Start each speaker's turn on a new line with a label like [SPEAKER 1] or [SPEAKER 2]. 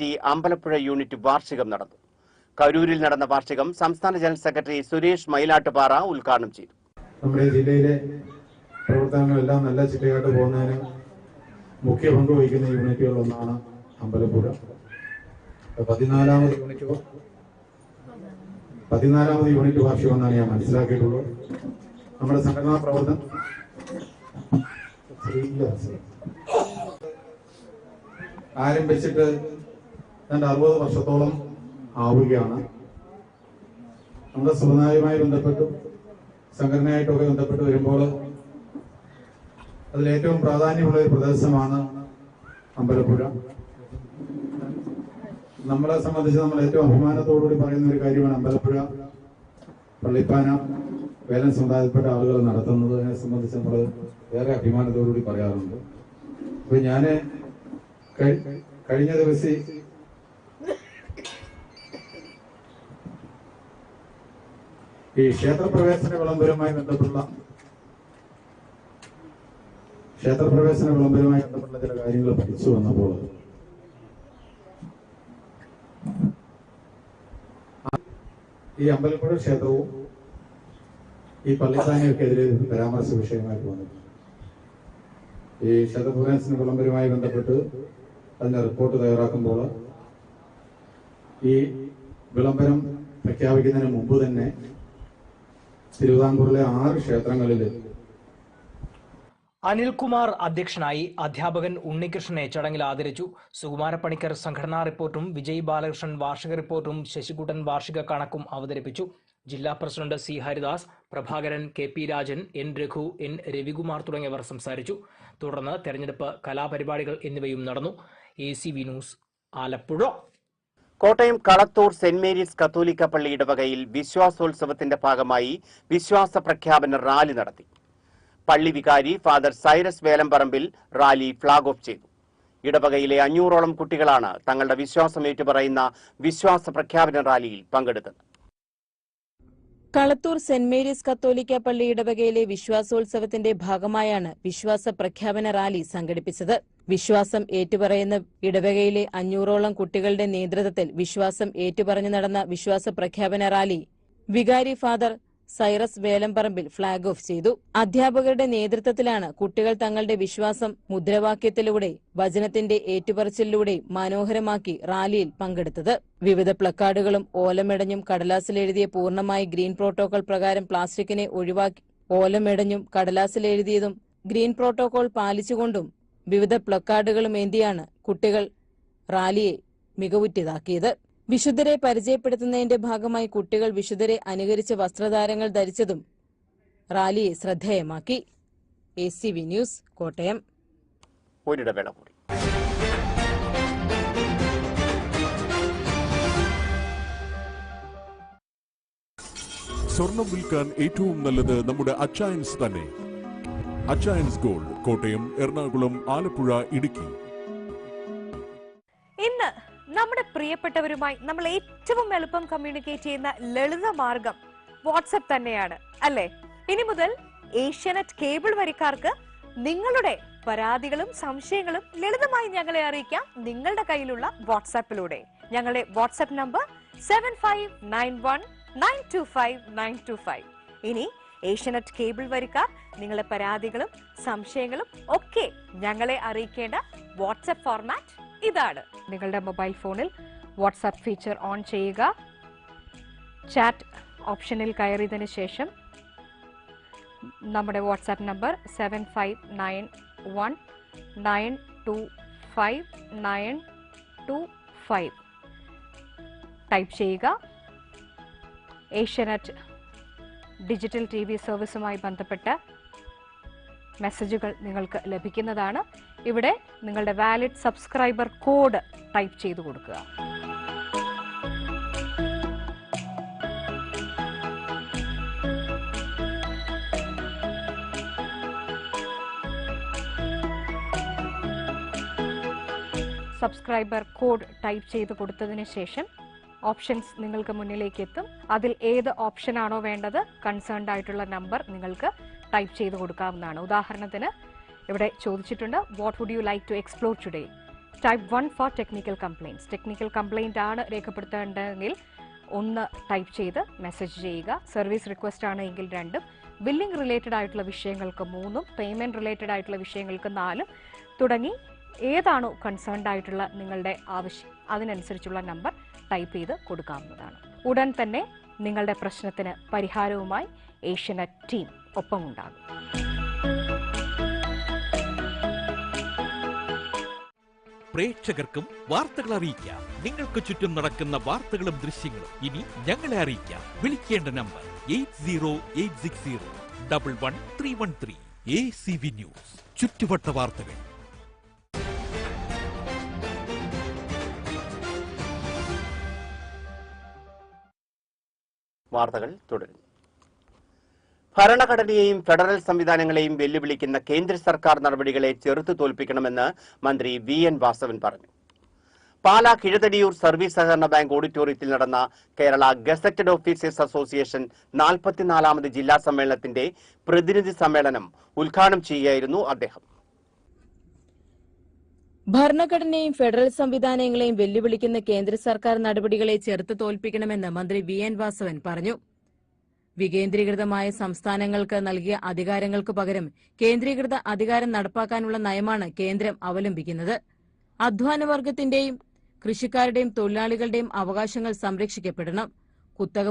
[SPEAKER 1] Society Ambalappuzha unit വാർഷികം നടന്നു. കരൂരിൽ നടന്ന വാർഷികം സംസ്ഥാന ജനറൽ സെക്രട്ടറി സുരേഷ് മയിലാട്ടുപാറ ഉദ്ഘാടനം ചെയ്തു.
[SPEAKER 2] നമ്മുടെ ജില്ലയിലെ പ്രവർത്തനങ്ങളെല്ലാം നല്ല ചിട്ടയായിട്ട് പോകുന്നതിന് മുഖ്യ പങ്ക് വഹിക്കുന്ന യൂണിറ്റുകൾ ഒന്നാണ് അമ്പലപ്പുഴ. പതിനാലാമത് യൂണിറ്റ് പതിനാലാമത് യൂണിറ്റ് വാർഷികം എന്നാണ് ഞാൻ മനസ്സിലാക്കിയിട്ടുള്ളത്. നമ്മുടെ സംഘടനാ പ്രവർത്തനം ആരംഭിച്ചിട്ട് രണ്ട് അറുപത് വർഷത്തോളം ആവുകയാണ്. നമ്മുടെ സുഖനായുമായി ബന്ധപ്പെട്ടു സംഘടനയായിട്ടൊക്കെ ബന്ധപ്പെട്ട് വരുമ്പോൾ അതിലേറ്റവും പ്രാധാന്യമുള്ള ഒരു പ്രദേശമാണ് അമ്പലപ്പുഴ. നമ്മളെ സംബന്ധിച്ച് നമ്മൾ ഏറ്റവും അഭിമാനത്തോടുകൂടി പറയുന്ന ഒരു കാര്യമാണ് അമ്പലപ്പുഴ. പള്ളിപ്പാന വേലൻ സമുദായത്തിൽപ്പെട്ട ആളുകൾ നടത്തുന്നതിനെ സംബന്ധിച്ച് നമ്മൾ ഏറെ അഭിമാനത്തോടുകൂടി പറയാറുണ്ട്. അപ്പൊ ഞാൻ കഴിഞ്ഞ ദിവസം ഈ ക്ഷേത്രപ്രവേശന വിളംബരവുമായി ബന്ധപ്പെട്ടുള്ള ക്ഷേത്രപ്രവേശന വിളംബരവുമായി ബന്ധപ്പെട്ട ചില കാര്യങ്ങൾ പഠിച്ചു വന്നപ്പോൾ ഈ അമ്പലപ്പുഴ ക്ഷേത്രവും ഈ പള്ളിത്താനയൊക്കെതിരെ എതിരെ പരാമർശ വിഷയമായിട്ട് വന്നു ഈ ക്ഷേത്രപ്രവേശന വിളംബരവുമായി ബന്ധപ്പെട്ട് അതിന്റെ റിപ്പോർട്ട് തയ്യാറാക്കുമ്പോൾ ഈ വിളംബരം പ്രഖ്യാപിക്കുന്നതിന് മുമ്പ് തന്നെ തിരുവിതാംകൂറിലെ ആറ് ക്ഷേത്രങ്ങളിൽ
[SPEAKER 3] അനിൽകുമാർ അധ്യക്ഷനായി അധ്യാപകൻ ഉണ്ണികൃഷ്ണനെ ചടങ്ങിൽ ആദരിച്ചു. സുകുമാരപ്പണിക്കർ സംഘടനാ റിപ്പോർട്ടും വിജയ് ബാലകൃഷ്ണൻ വാർഷിക റിപ്പോർട്ടും ശശികുട്ടൻ വാർഷിക കണക്കും അവതരിപ്പിച്ചു. ജില്ലാ president C Haridas Prabhakaran K P Rajan N Raghu N Ravikumar തുടങ്ങിയവർ സംസാരിച്ചു. തുടർന്ന് തെരഞ്ഞെടുപ്പ് കലാപരിപാടികൾ എന്നിവയും നടന്നു. A C V news Alappuzha.
[SPEAKER 1] Kottayam Kalathur saint Mary's കത്തോലിക്ക പള്ളി ഇടവകയിൽ വിശ്വാസോത്സവത്തിന്റെ ഭാഗമായി വിശ്വാസ പ്രഖ്യാപന റാലി നടത്തി. പള്ളി വികാരി Father Cyrus Velamparambil rally flag off ചെയ്തു. ഇടവകയിലെ അഞ്ഞൂറോളം കുട്ടികളാണ് തങ്ങളുടെ വിശ്വാസം ഏറ്റുപറയുന്ന വിശ്വാസ പ്രഖ്യാപന റാലിയിൽ പങ്കെടുത്തത്.
[SPEAKER 4] കളത്തൂർ സെന്റ് മേരീസ് കത്തോലിക്ക പള്ളി ഇടവകയിലെ വിശ്വാസോത്സവത്തിന്റെ ഭാഗമായാണ് വിശ്വാസ പ്രഖ്യാപന റാലി സംഘടിപ്പിച്ചത്. വിശ്വാസം ഏറ്റുപറയുന്ന ഇടവകയിലെ അഞ്ഞൂറോളം കുട്ടികളുടെ നേതൃത്വത്തിൽ വിശ്വാസം ഏറ്റുപറഞ്ഞു നടന്ന വിശ്വാസ പ്രഖ്യാപന റാലി വികാരി Father Cyrus Velamparambil flag off ചെയ്തു. അധ്യാപകരുടെ നേതൃത്വത്തിലാണ് കുട്ടികൾ തങ്ങളുടെ വിശ്വാസം മുദ്രാവാക്യത്തിലൂടെ വചനത്തിന്റെ ഏറ്റുപറച്ചിലൂടെ മനോഹരമാക്കി റാലിയിൽ പങ്കെടുത്തത്. വിവിധ പ്ലക്കാർഡുകളും ഓലമെടഞ്ഞും കടലാസിലെഴുതിയ പൂർണമായി ഗ്രീൻ പ്രോട്ടോകോൾ പ്രകാരം പ്ലാസ്റ്റിക്കിനെ ഒഴിവാക്കി ഓലമെടഞ്ഞും കടലാസിലെഴുതിയതും ഗ്രീൻ പ്രോട്ടോകോൾ പാലിച്ചുകൊണ്ടും വിവിധ പ്ലക്കാർഡുകളും ഏന്തിയാണ് കുട്ടികൾ റാലിയെ മികവുറ്റതാക്കിയത്. വിശുദ്ധരെ പരിചയപ്പെടുത്തുന്നതിന്റെ ഭാഗമായി കുട്ടികൾ വിശുദ്ധരെ അനുകരിച്ച വസ്ത്രധാരങ്ങൾ ധരിച്ചതും റാലിയെ ശ്രദ്ധേയമാക്കി. A C V news Kottayam.
[SPEAKER 1] ഒരിടവേള കൂടി.
[SPEAKER 5] സ്വർണം വിൽക്കാൻ ഏറ്റവും നല്ലത് നമ്മുടെ അച്ചായൻസ് തന്നെ. അച്ചായൻസ് ഗോൾഡ് കോട്ടയം എറണാകുളം ആലപ്പുഴ ഇടുക്കി.
[SPEAKER 6] നമ്മുടെ പ്രിയപ്പെട്ടവരുമായി നമ്മൾ ഏറ്റവും എളുപ്പം കമ്മ്യൂണിക്കേറ്റ് ചെയ്യുന്ന ലളിത മാർഗം വാട്സപ്പ് തന്നെയാണ് അല്ലെ? ഇനി മുതൽ ഏഷ്യാനെറ്റ് കേബിൾ വരിക്കാർക്ക് നിങ്ങളുടെ പരാതികളും സംശയങ്ങളും ലളിതമായി ഞങ്ങളെ അറിയിക്കാം നിങ്ങളുടെ കയ്യിലുള്ള വാട്സാപ്പിലൂടെ ഞങ്ങളുടെ WhatsApp number seven five nine one nine two five nine two five ഇനി ഏഷ്യനെറ്റ് കേബിൾ വരിക്കാർ നിങ്ങളുടെ പരാതികളും സംശയങ്ങളും ഒക്കെ ഞങ്ങളെ അറിയിക്കേണ്ട വാട്സപ്പ് ഫോർമാറ്റ് ഇതാണ് നിങ്ങളുടെ മൊബൈൽ ഫോണിൽ വാട്സാപ്പ് ഫീച്ചർ ഓൺ ചെയ്യുക. ചാറ്റ് ഓപ്ഷനിൽ കയറിയതിനു ശേഷം നമ്മുടെ WhatsApp number seven five nine one nine two five nine two five type ചെയ്യുക. ഏഷ്യനെറ്റ് ഡിജിറ്റൽ ടി വി സർവീസുമായി ബന്ധപ്പെട്ട മെസ്സേജുകൾ നിങ്ങൾക്ക് ലഭിക്കുന്നതാണ്. ഇവിടെ നിങ്ങളുടെ വാലിഡ് സബ്സ്ക്രൈബർ കോഡ് ടൈപ്പ് ചെയ്ത് കൊടുക്കുക. സബ്സ്ക്രൈബർ കോഡ് ടൈപ്പ് ചെയ്ത് കൊടുത്തതിന് ശേഷം ഓപ്ഷൻസ് നിങ്ങൾക്ക് മുന്നിലേക്ക് എത്തും. അതിൽ ഏത് ഓപ്ഷനാണോ വേണ്ടത് കൺസേൺഡ് ആയിട്ടുള്ള നമ്പർ നിങ്ങൾക്ക് ടൈപ്പ് ചെയ്ത് കൊടുക്കാവുന്നതാണ്. ഉദാഹരണത്തിന് ഇവിടെ ചോദിച്ചിട്ടുണ്ട് what would you like to explore today type one for technical complaints technical complaint ആണ് രേഖപ്പെടുത്തേണ്ടതെങ്കിൽ ഒന്ന് ടൈപ്പ് ചെയ്ത് മെസ്സേജ് ചെയ്യുക. സർവീസ് റിക്വസ്റ്റ് ആണ് എങ്കിൽ രണ്ടും. ബില്ലിംഗ് റിലേറ്റഡ് ആയിട്ടുള്ള വിഷയങ്ങൾക്ക് മൂന്നും. പേയ്മെന്റ് റിലേറ്റഡ് ആയിട്ടുള്ള വിഷയങ്ങൾക്ക് നാലും. തുടങ്ങി ഏതാണോ കൺസേൺഡ് ആയിട്ടുള്ള നിങ്ങളുടെ ആവശ്യം അതിനനുസരിച്ചുള്ള നമ്പർ ടൈപ്പ് ചെയ്ത് കൊടുക്കാവുന്നതാണ്. ഉടൻ തന്നെ നിങ്ങളുടെ പ്രശ്നത്തിന് പരിഹാരവുമായി ഏഷ്യനെറ്റ് ടീം ഒപ്പമുണ്ടാകും.
[SPEAKER 7] പ്രേക്ഷകർക്കും വാർത്തകൾ അറിയിക്കാം. നിങ്ങൾക്ക് ചുറ്റും നടക്കുന്ന വാർത്തകളും ദൃശ്യങ്ങളും ഇനി ഞങ്ങളെ അറിയിക്കാം. വിളിക്കേണ്ട number eight zero eight six zero double one three one three. A C V news. ചുറ്റുവട്ട വാർത്തകൾ.
[SPEAKER 1] വാർത്തകൾ തുടരുന്നു ഭരണഘടനയെയും ഫെഡറൽ സംവിധാനങ്ങളെയും വെല്ലുവിളിക്കുന്ന കേന്ദ്ര സർക്കാർ നടപടികളെ ചെറുത്തു തോൽപ്പിക്കണമെന്ന് മന്ത്രി വി എൻ വാസവൻ പറഞ്ഞു. പാലാ കിഴതടിയൂർ സർവീസ് സഹകരണ ബാങ്ക് ഓഡിറ്റോറിയത്തിൽ നടന്ന കേരള ഗസറ്റഡ് ഓഫീസേഴ്സ് അസോസിയേഷൻ നാൽപ്പത്തിനാലാമത് ജില്ലാ സമ്മേളനത്തിന്റെ പ്രതിനിധി സമ്മേളനം ഉദ്ഘാടനം ചെയ്യുകയായിരുന്നു അദ്ദേഹം.
[SPEAKER 4] ഭരണഘടനയും ഫെഡറൽ സംവിധാനങ്ങളെയും വെല്ലുവിളിക്കുന്ന കേന്ദ്ര സർക്കാർ നടപടികളെ ചെറുത്ത് തോൽപ്പിക്കണമെന്ന് മന്ത്രി വി എൻ വാസവൻ പറഞ്ഞു. വികേന്ദ്രീകൃതമായ സംസ്ഥാനങ്ങൾക്ക് നൽകിയ അധികാരങ്ങൾക്ക് പകരം കേന്ദ്രീകൃത അധികാരം നടപ്പാക്കാനുള്ള നയമാണ് കേന്ദ്രം അവലംബിക്കുന്നത്. അധ്വാനവർഗത്തിന്റെയും കൃഷിക്കാരുടെയും തൊഴിലാളികളുടെയും അവകാശങ്ങൾ സംരക്ഷിക്കപ്പെടണം. കുത്തക